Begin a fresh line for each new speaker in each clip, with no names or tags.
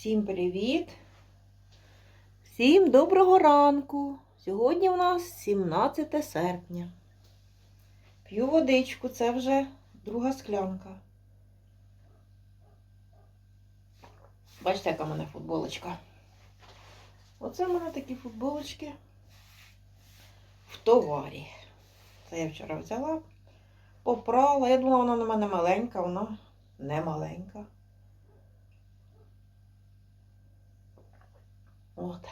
Всім привіт! Всім доброго ранку! Сьогодні у нас 17 серпня. П'ю водичку, це вже друга склянка. Бачите, яка в мене футболочка. Оце в мене такі футболочки в товарі. Це я вчора взяла, попрала. Я думала, вона на мене маленька, вона не маленька. От.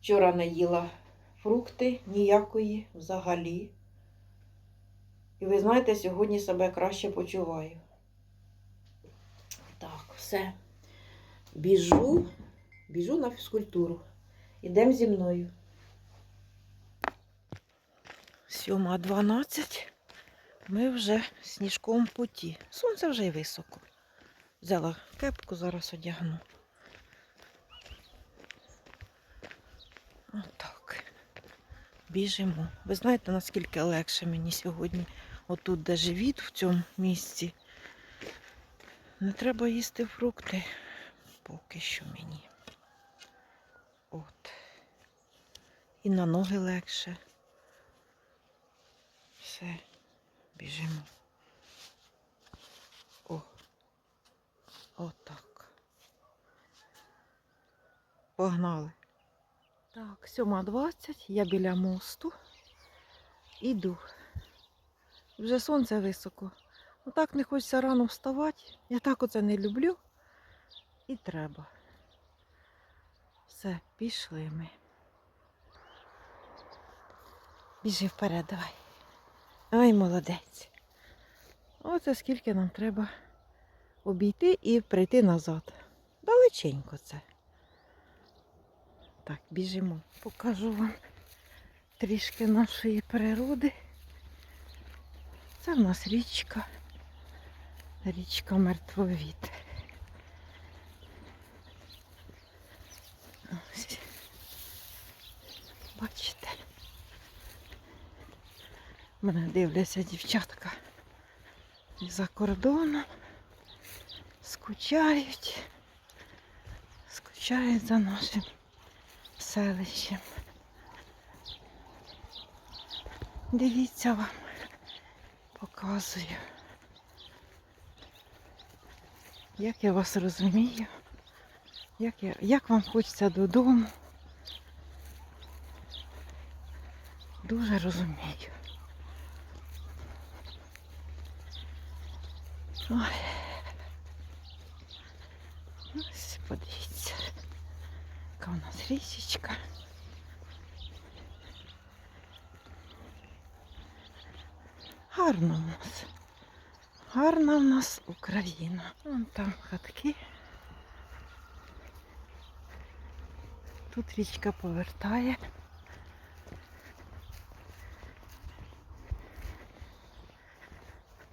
Вчора не їла фрукти ніякої взагалі. І ви знаєте, сьогодні себе краще почуваю. Так, все. Біжу, біжу на фізкультуру. Ідемо зі мною. 7.12. Ми вже в путі. Сонце вже й високо. Взяла кепку, зараз одягну. Отак. Біжимо. Ви знаєте, наскільки легше мені сьогодні, отут, де живіт, в цьому місці. Не треба їсти фрукти поки що мені. От. І на ноги легше. Все, біжимо. О, отак. Погнали. Так, 7.20, я біля мосту. Іду. Вже сонце високо. Так не хочеться рано вставати. Я так оце не люблю. І треба. Все, пішли ми. Біжи вперед, давай. Ай, молодець. Оце скільки нам треба обійти і прийти назад. Далеченько це. Так, біжимо. Покажу вам трішки нашої природи. Це в нас річка. Річка Мертвовіт. Ось. Бачите? Мене дивляться дівчатка за кордоном. Скучають. Скучають за нашим селищем. Дивіться вам, показую. Як я вас розумію, як, я, як вам хочеться додому. Дуже розумію. Ой. Ось подивіться, яка у нас річечка. Гарно у нас. Гарна в нас Україна. Вон там хатки. Тут річка повертає.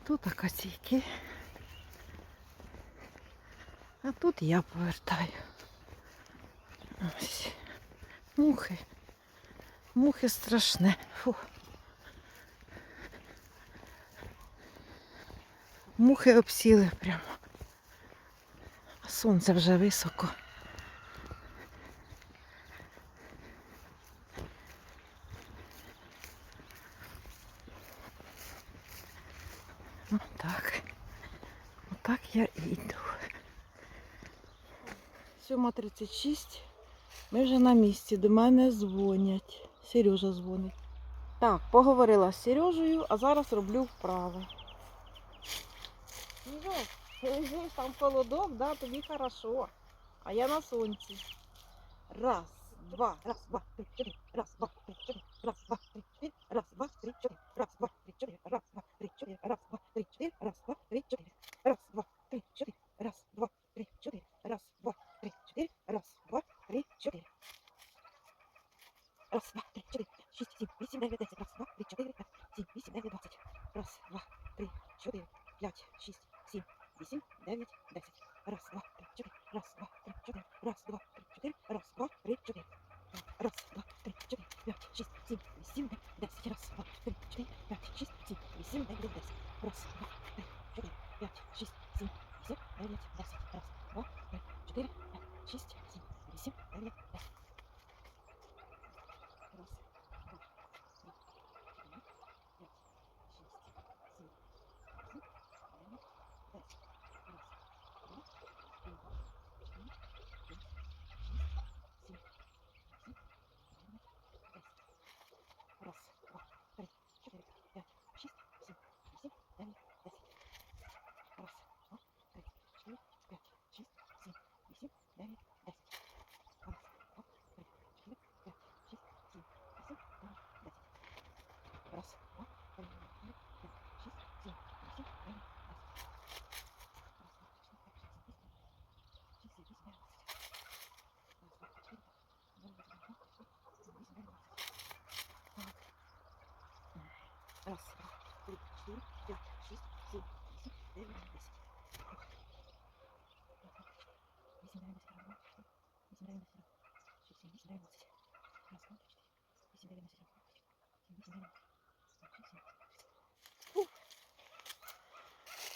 Тут акаційки. А тут я повертаю. Ось. Мухи. Мухи страшне. Фу. Мухи обсіли прямо. А сонце вже високо. Отак. Отак я йду. 7.36. Ми вже на місці. До мене дзвонять. Сережа дзвонить. Так, поговорила з Сережею, а зараз роблю вправи. Ну, лежиш, там холодок, да, тобі хорошо. А я на сонці. Раз, два, раз, два, три, чотири, раз, два, три, чотири, раз, два, три, чотири, раз, два, три, чотири, раз, два, три, чотири, раз, два, три, чотири, раз, два, три, чотири, раз, два, три, чотири, Eres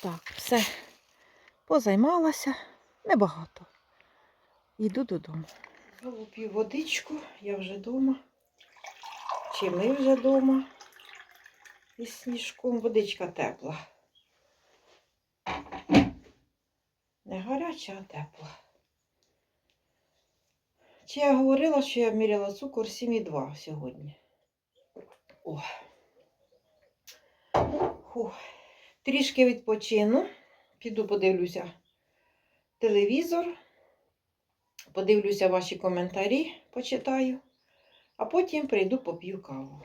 Так, все. Позаймалася. Небагато. Йду додому. Знову водичку, я вже вдома. Чи ми вже вдома? Із сніжком водичка тепла. Не гаряча, а тепла. Чи я говорила, що я міряла цукор 7,2 сьогодні? О. Фух. Трішки відпочину. Піду подивлюся телевізор. Подивлюся ваші коментарі, почитаю, а потім прийду поп'ю каву.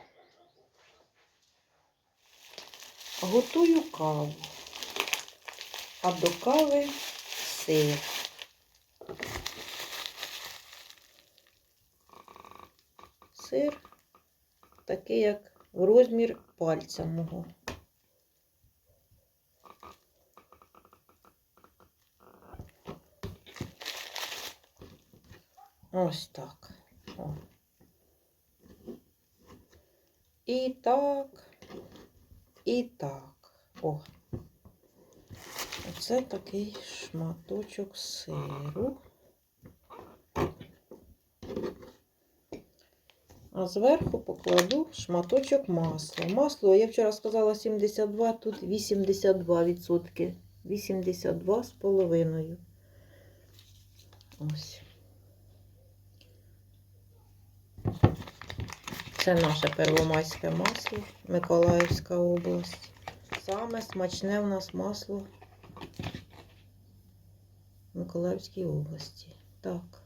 Готую каву, а до кави сир. Сир такий, як розмір пальця мого. Ось так. О. І так, і так. О. Оце такий шматочок сиру. А зверху покладу шматочок масла. Масло, я вчора сказала 72, тут 82 відсотки. 82 з половиною. Ось. Це наше первомайське масло, Миколаївська область. Саме смачне в нас масло в Миколаївській області. Так.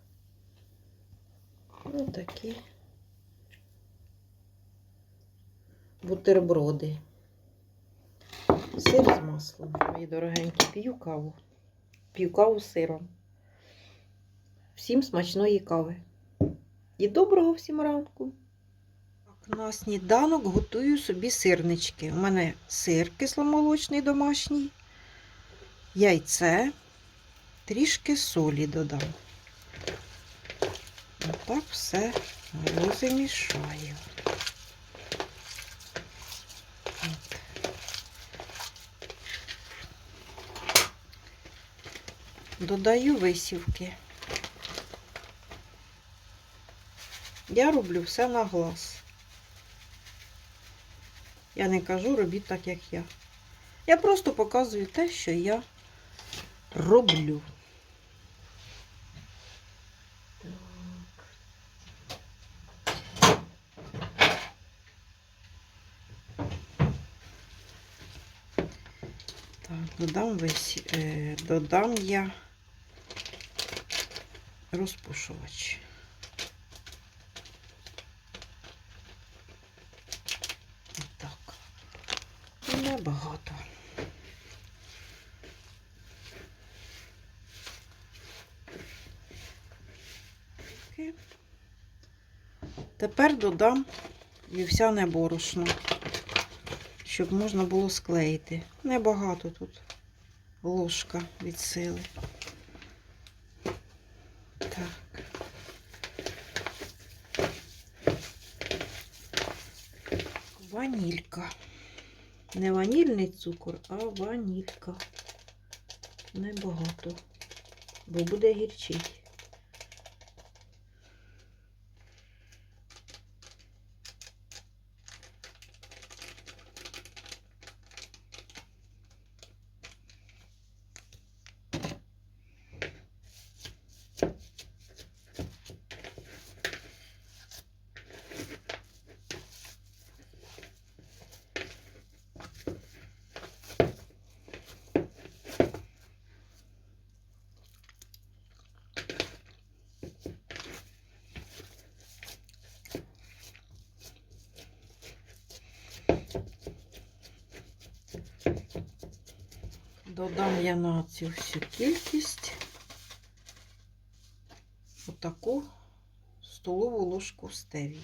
Ну, такі бутерброди. Сир з маслом. Мої дорогенькі, п'ю каву. П'ю каву з сиром. Всім смачної кави. І доброго всім ранку. На сніданок готую собі сирнички. У мене сир кисломолочний домашній, яйце, трішки солі додам. Отак все розмішаю. Додаю висівки. Я роблю все на глаз. Я не кажу, робіть так, як я. Я просто показую те, що я роблю. Додам весь, е, додам я розпушувач. Так. Небагато. Таке. Тепер додам вівсяне борошно, щоб можна було склеїти. Небагато тут ложка від сили. Так. Ванілька. Не ванільний цукор, а ванілька. Небагато. бо буде гірчить. Додам я на цю всю кількість отаку столову ложку стевії.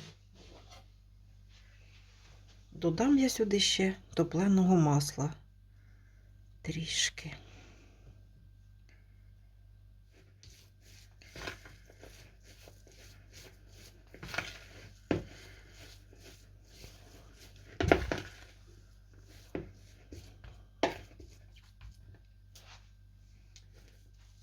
Додам я сюди ще топленого масла трішки.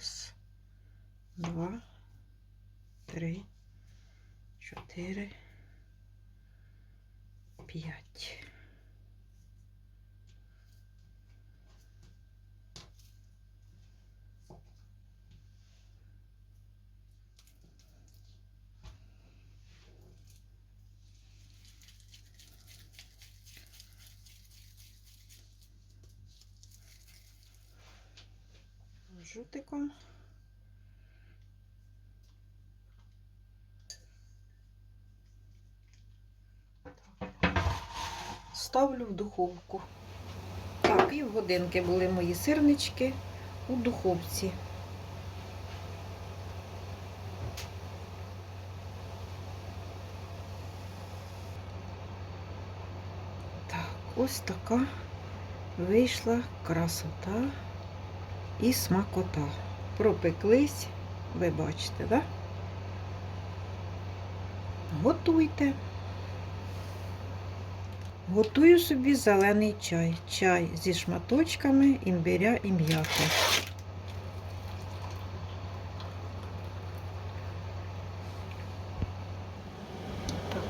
Раз, два, три, чотири, п'ять. Жутиком. Ставлю в духовку. Так, півгодинки були мої сирнички у духовці. Так, ось така вийшла красота і смакота. Пропеклись, ви бачите, да? Готуйте. Готую собі зелений чай. Чай зі шматочками імбиря і м'яти.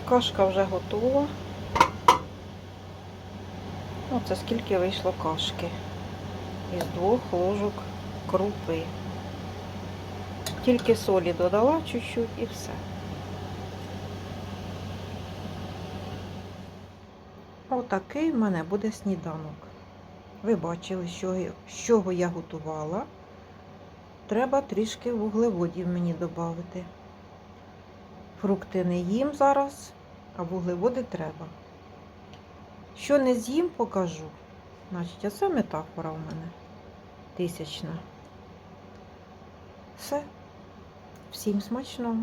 Кашка вже готова. Оце скільки вийшло кашки із двох ложок крупи. Тільки солі додала чуть-чуть і все. Отакий в мене буде сніданок. Ви бачили, з чого я готувала. Треба трішки вуглеводів мені додати. Фрукти не їм зараз, а вуглеводи треба. Що не з'їм, покажу. Значить, оце метафора в мене тисячна. Все. Всім смачного.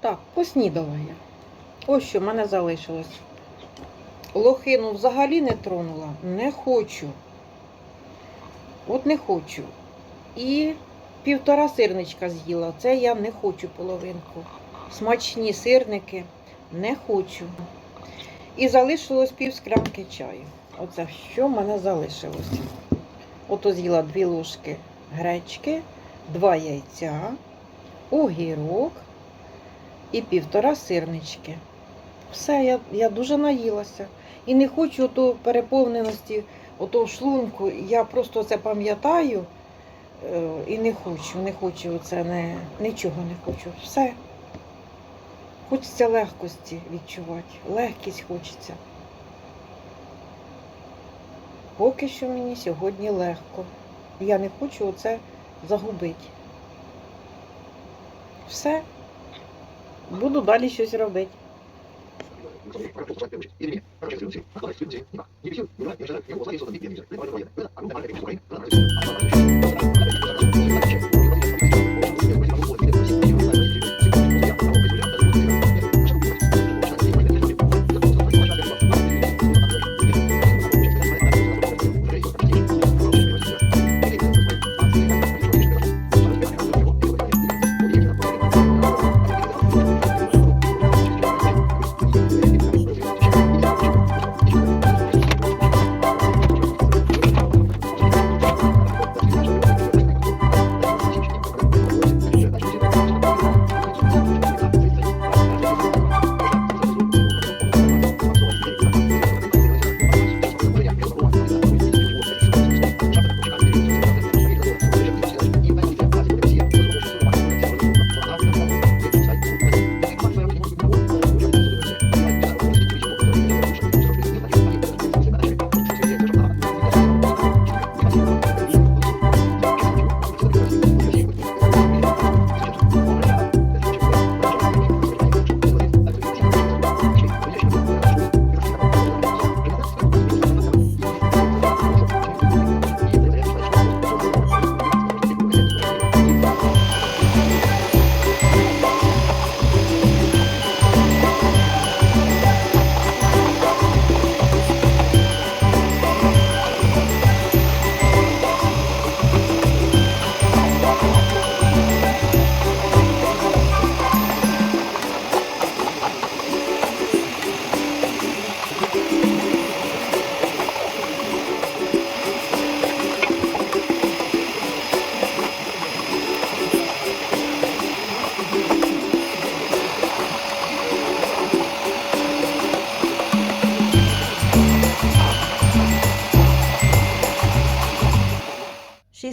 Так, поснідала я. Ось що в мене залишилось. Лохину взагалі не тронула. Не хочу. От не хочу. І півтора сирничка з'їла. Це я не хочу половинку. Смачні сирники не хочу. І залишилось пів склянки чаю. Оце що в мене залишилось. Ото з'їла дві ложки гречки, два яйця, огірок і півтора сирнички. Все, я, я дуже наїлася. І не хочу ото переповненості, ото шлунку. Я просто це пам'ятаю е, і не хочу, не хочу це, не, нічого не хочу. Все. Хочеться легкості відчувати. Легкість хочеться. Поки що мені сьогодні легко. Я не хочу оце загубити. Все. Буду далі щось робити.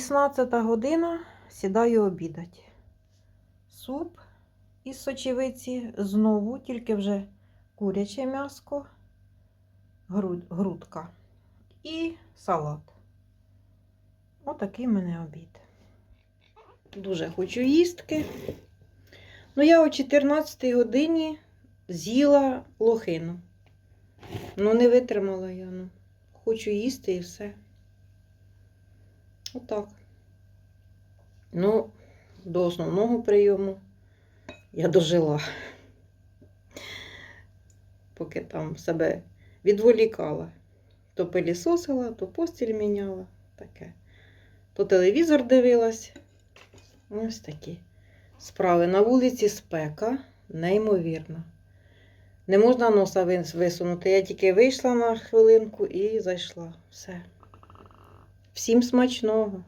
16 година сідаю обідати. Суп із сочевиці знову, тільки вже куряче м'яско, груд- грудка і салат. Отакий мене обід. Дуже хочу їстки. Ну, я о 14 годині з'їла лохину. Ну, не витримала я. Ну. Хочу їсти і все. Отак. Ну, до основного прийому я дожила. Поки там себе відволікала. То пилісосила, то постіль міняла. Таке. То телевізор дивилась. Ось такі справи. На вулиці спека, неймовірно. Не можна носа висунути. Я тільки вийшла на хвилинку і зайшла. Все. Всім смачного.